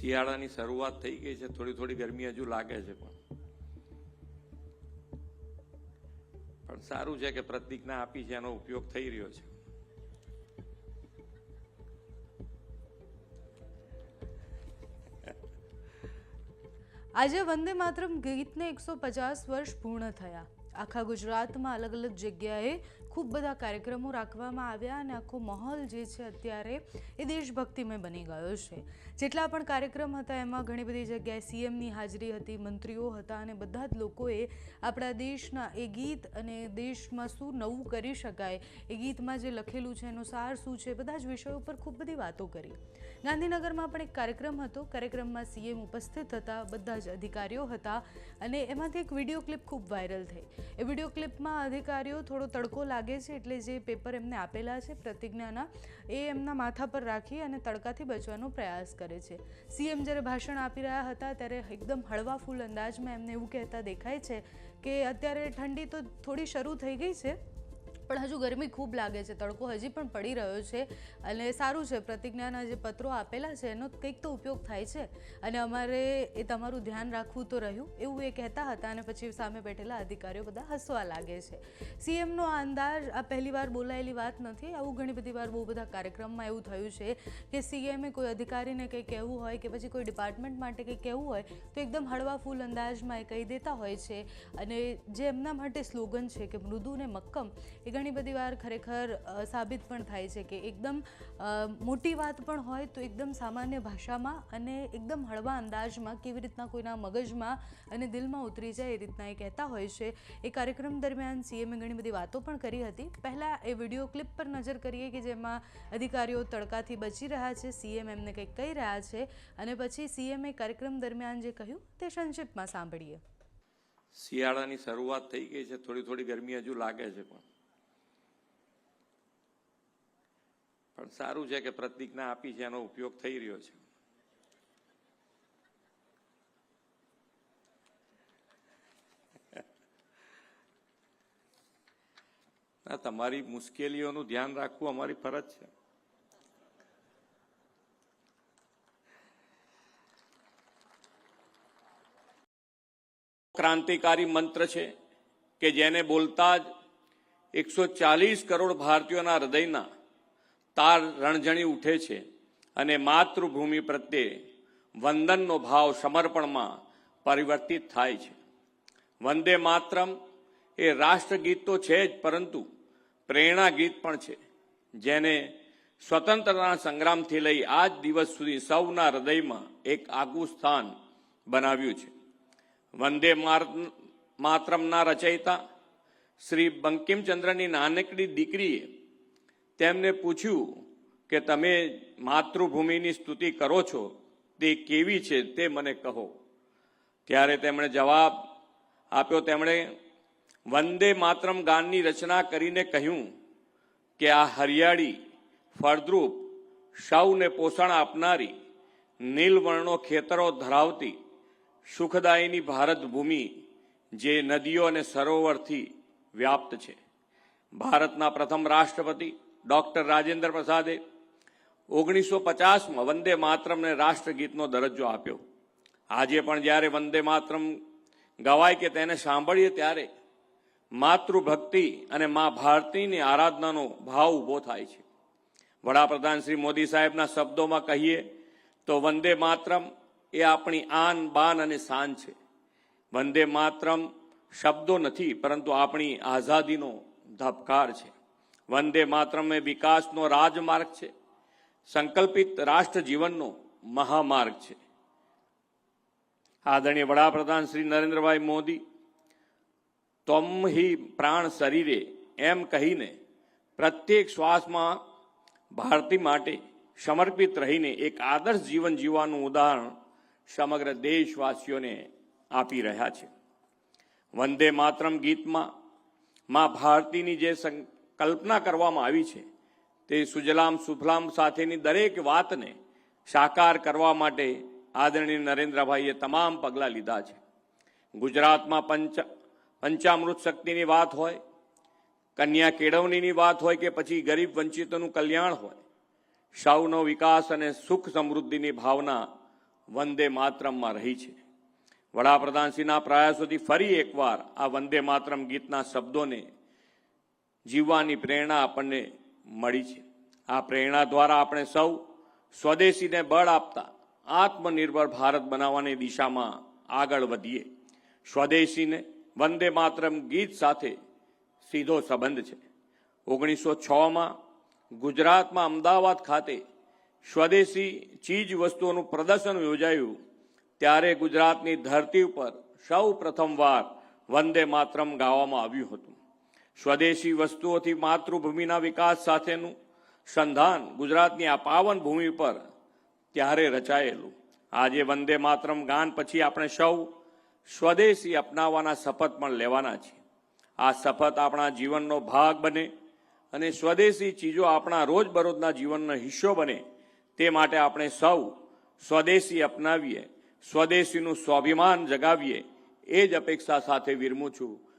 શિયાળાની શરૂઆત થઈ ગઈ છે. થોડી થોડી ગરમી હજુ લાગે છે પણ. પણ સારું છે કે પ્રતિજ્ઞા આપી છે, એનો ઉપયોગ થઈ રહ્યો છે. આજે વંદે માતરમ ગીતને એકસો પચાસ વર્ષ પૂર્ણ થયા. આખા ગુજરાતમાં અલગ અલગ જગ્યાએ ખૂબ બધા કાર્યક્રમો રાખવામાં આવ્યા અને આખો માહોલ જે છે અત્યારે એ દેશભક્તિમય બની ગયો છે. જેટલા પણ કાર્યક્રમ હતા, એમાં ઘણી બધી જગ્યાએ સીએમની હાજરી હતી, મંત્રીઓ હતા અને બધા જ લોકોએ આપણા દેશના એ ગીત અને દેશમાં શું નવું કરી શકાય, એ ગીતમાં જે લખેલું છે, એનો સાર શું છે, બધા જ વિષયો પર ખૂબ બધી વાતો કરી. ગાંધીનગરમાં પણ એક કાર્યક્રમ હતો. કાર્યક્રમમાં સીએમ ઉપસ્થિત હતા, બધા જ અધિકારીઓ હતા અને એમાંથી એક વીડિયો ક્લિપ ખૂબ વાયરલ થઈ. એ વીડિયો ક્લિપમાં અધિકારીઓ થોડો તડકો લાગે છે એટલે જે પેપર એમને આપેલા છે પ્રતિજ્ઞાના, એ એમના માથા પર રાખી અને તડકાથી બચવાનો પ્રયાસ કરે છે. સીએમ જ્યારે ભાષણ આપી રહ્યા હતા ત્યારે એકદમ હળવા ફૂલ અંદાજમાં એમને એવું કહેતા દેખાય છે કે અત્યારે ઠંડી તો થોડી શરૂ થઈ ગઈ છે પણ હજુ ગરમી ખૂબ લાગે છે, તડકો હજી પણ પડી રહ્યો છે અને સારું છે, પ્રતિજ્ઞાના જે પત્રો આપેલા છે, એનો કંઈક તો ઉપયોગ થાય છે અને અમારે એ તમારું ધ્યાન રાખવું તો રહ્યું, એવું એ કહેતા હતા અને પછી સામે બેઠેલા અધિકારીઓ બધા હસવા લાગે છે. સીએમનો આ અંદાજ, આ પહેલી વાર બોલાયેલી વાત નથી, આવું ઘણી બધી વાર બહુ બધા કાર્યક્રમમાં એવું થયું છે કે સીએમએ કોઈ અધિકારીને કંઈ કહેવું હોય કે પછી કોઈ ડિપાર્ટમેન્ટ માટે કંઈ કહેવું હોય, તો એકદમ હળવા ફૂલ અંદાજમાં એ કહી દેતા હોય છે અને જે એમના માટે સ્લોગન છે કે મૃદુ ને મક્કમ, એ ઘણી બધી વાર ખરેખર સાબિત પણ થાય છે કે એકદમ મોટી વાત પણ હોય તો એકદમ સામાન્ય ભાષામાં અને એકદમ હળવા અંદાજમાં કેવી રીતના કોઈના મગજમાં અને દિલમાં ઉતરી જાય એ રીતના એ કહેતા હોય છે. એ કાર્યક્રમ દરમિયાન સીએમએ ઘણી બધી વાતો પણ કરી હતી. પહેલાં એ વીડિયો ક્લિપ પર નજર કરીએ કે જેમાં અધિકારીઓ તડકાથી બચી રહ્યા છે સીએમ એમને કંઈક કહી રહ્યા છે અને પછી સીએમએ કાર્યક્રમ દરમિયાન જે કહ્યું તે સંક્ષિપ્તમાં સાંભળીએ. શિયાળાની શરૂઆત થઈ ગઈ છે. થોડી થોડી ગરમી હજુ લાગે છે પણ. પણ સારું છે કે પ્રતિજ્ઞા આપી છે, એનો ઉપયોગ થઈ રહ્યો છે. તમારી મુશ્કેલીઓનું ધ્યાન રાખવું અમારી ફરજ છે. ક્રાંતિકારી મંત્ર છે કે જેને બોલતા જ એકસો ચાલીસ કરોડ ભારતીયોના હૃદયના તાર રણઝણી ઉઠે છે અને માતૃભૂમિ પ્રત્યે વંદનનો ભાવ સમર્પણમાં પરિવર્તિત થાય છે. વંદે માતરમ એ રાષ્ટ્રગીત તો છે જ પરંતુ પ્રેરણા ગીત પણ છે, જેને સ્વતંત્રતા સંગ્રામથી લઈ આજ દિવસ સુધી સૌના હૃદયમાં એક આગવું સ્થાન બનાવ્યું છે. વંદે માતરમના રચયિતા શ્રી બંકિમચંદ્રની નાનકડી દીકરીએ તેમને પૂછ્યું કે તમે માતૃભૂમિની સ્તુતિ કરો છો, તે કેવી છે તે મને કહો. ત્યારે તેમણે જવાબ આપ્યો, તેમણે વંદે માતરમ ગાનની રચના કરીને કહ્યું કે આ હરિયાળી, ફળદ્રુપ સૌને પોષણ આપનારી, નીલવર્ણો ખેતરો ધરાવતી, સુખદાયીની ભારત ભૂમિ જે નદીઓ અને સરોવરથી વ્યાપ્ત છે. ભારતના પ્રથમ રાષ્ટ્રપતિ ડોક્ટર રાજેન્દ્ર પ્રસાદે ઓગણીસો પચાસમાં વંદે માતરમને રાષ્ટ્રગીતનો દરજ્જો આપ્યો. આજે પણ જ્યારે વંદે માતરમ ગવાય કે તેને સાંભળીએ ત્યારે માતૃભક્તિ અને મા ભારતીની આરાધનાનો ભાવ ઊભો થાય છે. વડાપ્રધાન શ્રી મોદી સાહેબના શબ્દોમાં કહીએ તો વંદે માતરમ એ આપણી આન, બાન અને શાન છે. વંદે માતરમ શબ્દો નથી, પરંતુ આપણી આઝાદીનો ધબકાર છે. વંદે માતરમ એ વિકાસનો રાજમાર્ગ છે. સંકલ્પિત રાષ્ટ્ર જીવનનો મહામાર્ગ છે. આદરણીય વડાપ્રધાન શ્રી નરેન્દ્રભાઈ મોદી, તમ હિ પ્રાણ શરીરે એમ કહીને પ્રત્યેક શ્વાસમાં ભારતી માટે સમર્પિત રહીને એક આદર્શ જીવન જીવવાનું ઉદાહરણ સમગ્ર દેશવાસીઓને આપી રહ્યા છે. વંદે માતરમ ગીતમાં માં ભારતીની જે કલ્પના કરવામાં આવી છે. તે સુજલામ સુફલામ સાથેની દરેક વાતને સાકાર કરવા માટે આદરણીય નરેન્દ્રભાઈએ તમામ પગલાં લીધા છે. ગુજરાતમાં પંચ, પંચામૃત શક્તિની વાત હોય, કન્યા કેળવણીની વાત હોય કે પછી ગરીબ વંચિતોનું કલ્યાણ હોય સૌનો વિકાસ અને સુખ સમૃદ્ધિની ભાવના વંદે માતરમમાં રહી છે. વડાપ્રધાનશ્રીના પ્રયાસોથી ફરી એકવાર આ વંદે માતરમ ગીતના શબ્દોને જીવવાની પ્રેરણા આપણને મળી છે. આ પ્રેરણા દ્વારા આપણે સૌ સ્વદેશીને બળ આપતા આત્મનિર્ભર ભારત બનાવવાની દિશામાં આગળ વધીએ. સ્વદેશીને વંદે માતરમ ગીત સાથે સીધો સંબંધ છે. ઓગણીસો છમાં ગુજરાતમાં અમદાવાદ ખાતે સ્વદેશી ચીજ વસ્તુઓનું પ્રદર્શન યોજાયું. ત્યારે ગુજરાતની ધરતી ઉપર સૌ પ્રથમવાર વંદે માતરમ ગાવામાં આવ્યું હતું. સ્વદેશી વસ્તુઓથી માતૃભૂમિના વિકાસ સાથેનું સંધાન ગુજરાતની આ પાવન ભૂમિ પર ત્યારે રચાયેલું. આજે વંદે માતરમ ગાન પછી આપણે સૌ સ્વદેશી અપનાવવાના શપથ પણ લેવાના છે આ શપથ આપણા જીવનનો ભાગ બને અને સ્વદેશી ચીજો આપણા રોજબરોજના જીવનનો હિસ્સો બને તે માટે આપણે સૌ સ્વદેશી અપનાવીએ, સ્વદેશીનું સ્વાભિમાન જગાવીએ, એ જ અપેક્ષા સાથે વિરમું છું.